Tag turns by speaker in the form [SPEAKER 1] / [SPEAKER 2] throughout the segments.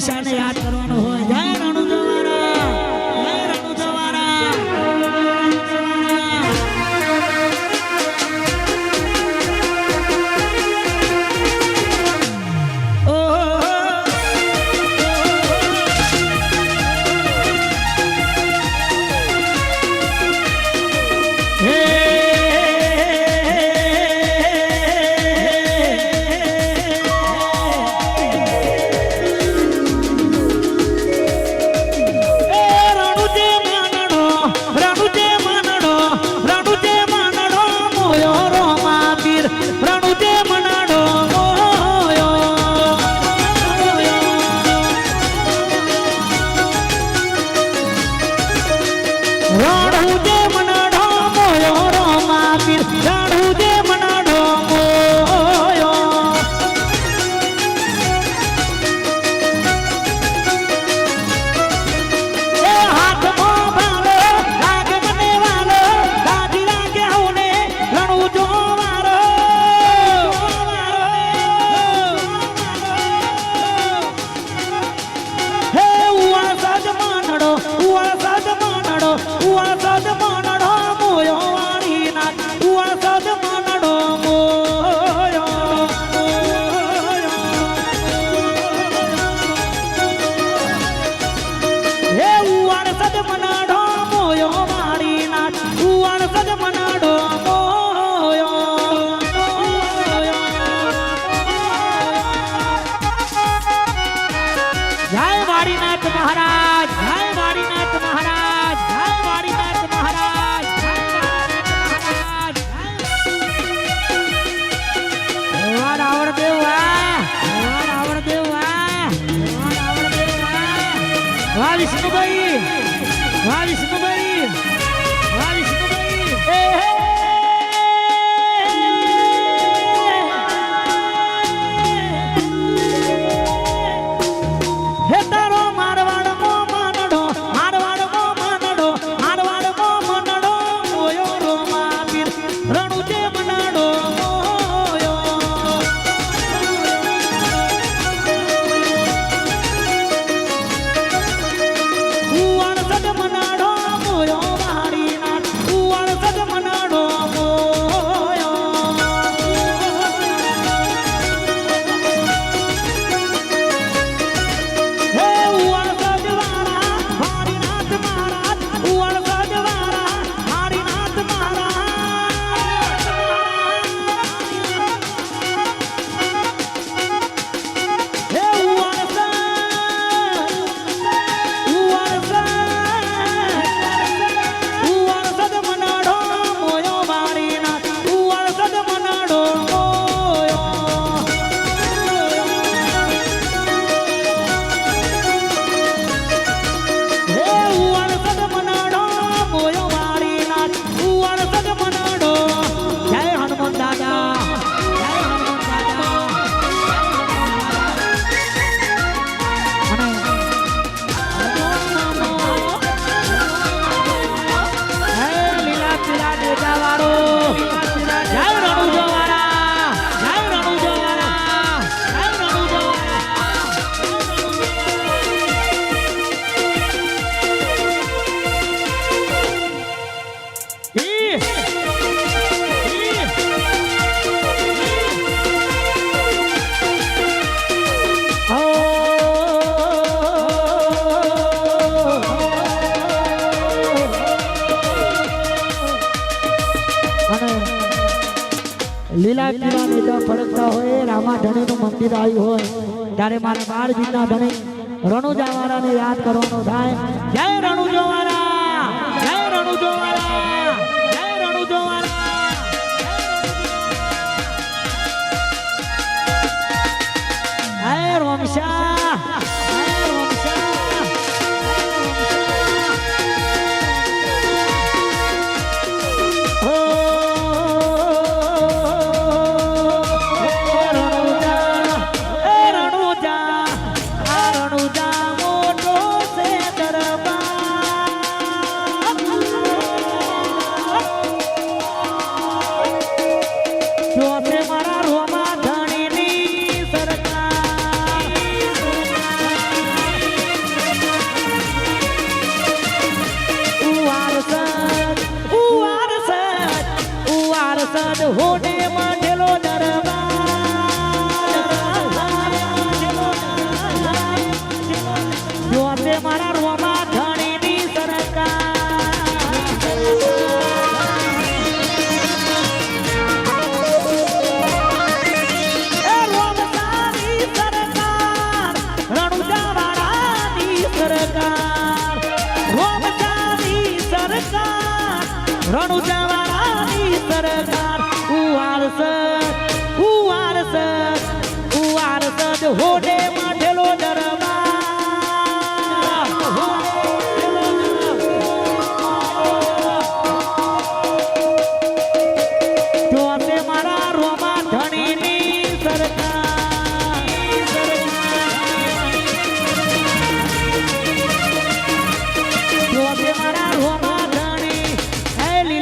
[SPEAKER 1] શાહને યાદ કરવાનો ભડકતા હોય રામા ધણીનું મંદિર આવ્યું હોય, ત્યારે મારે બાર જીતના ધણી રણુજાવાળાને યાદ કરવાનો થાય. જય રણુજોવાળા! જય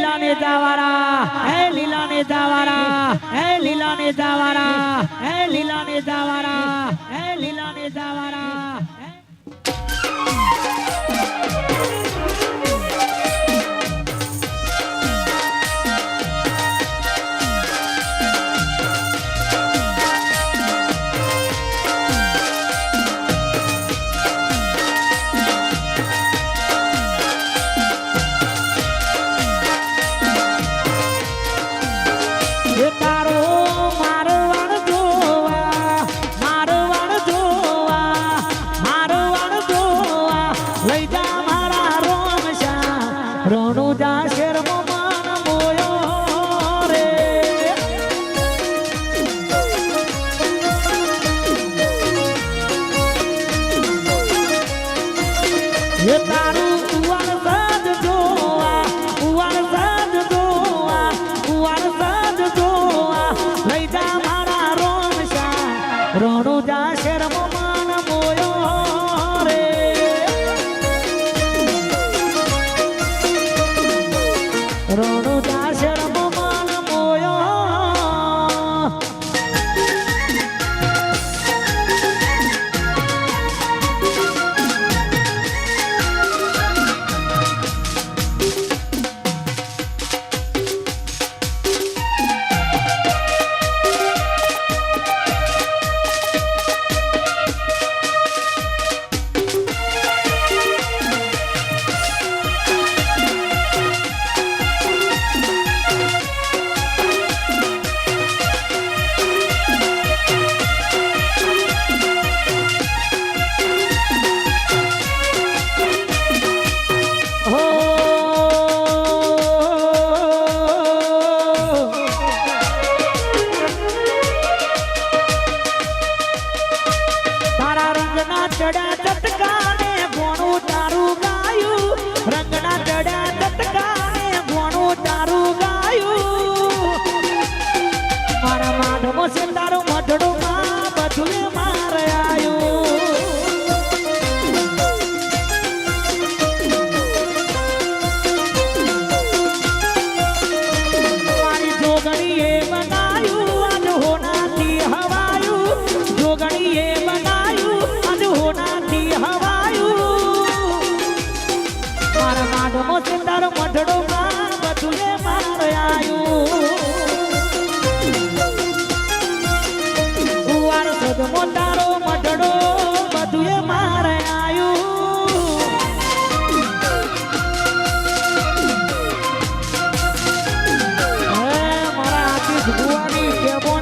[SPEAKER 1] લીલા નેતા વાળા હે લીલા નેતા વાળા હે લીલા નેતા વાળા હે લીલા નેતા વાળા હે લીલા નેતા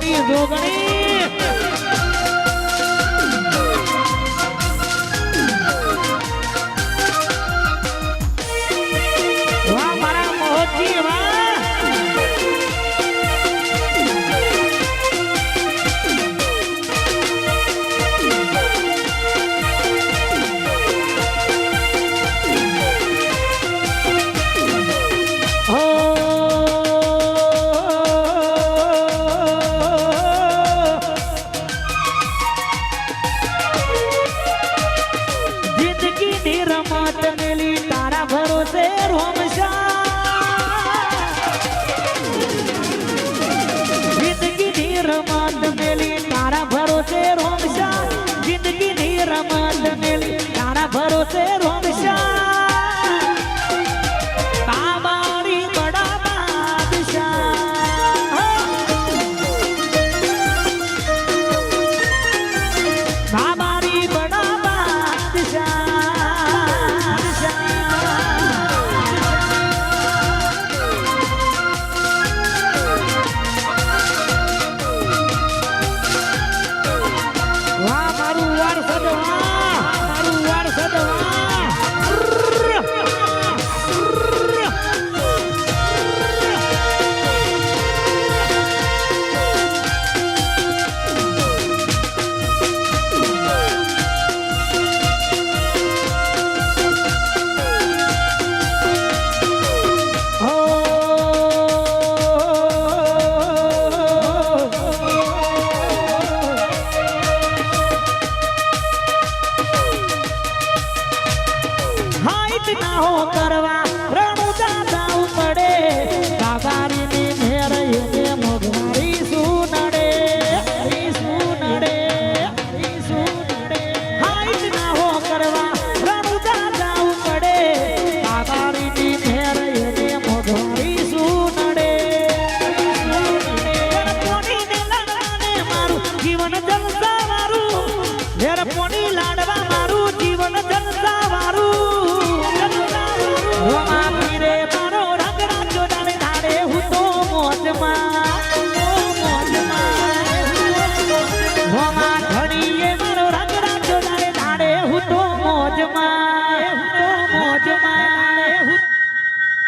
[SPEAKER 1] જોગણી જોગણી conocer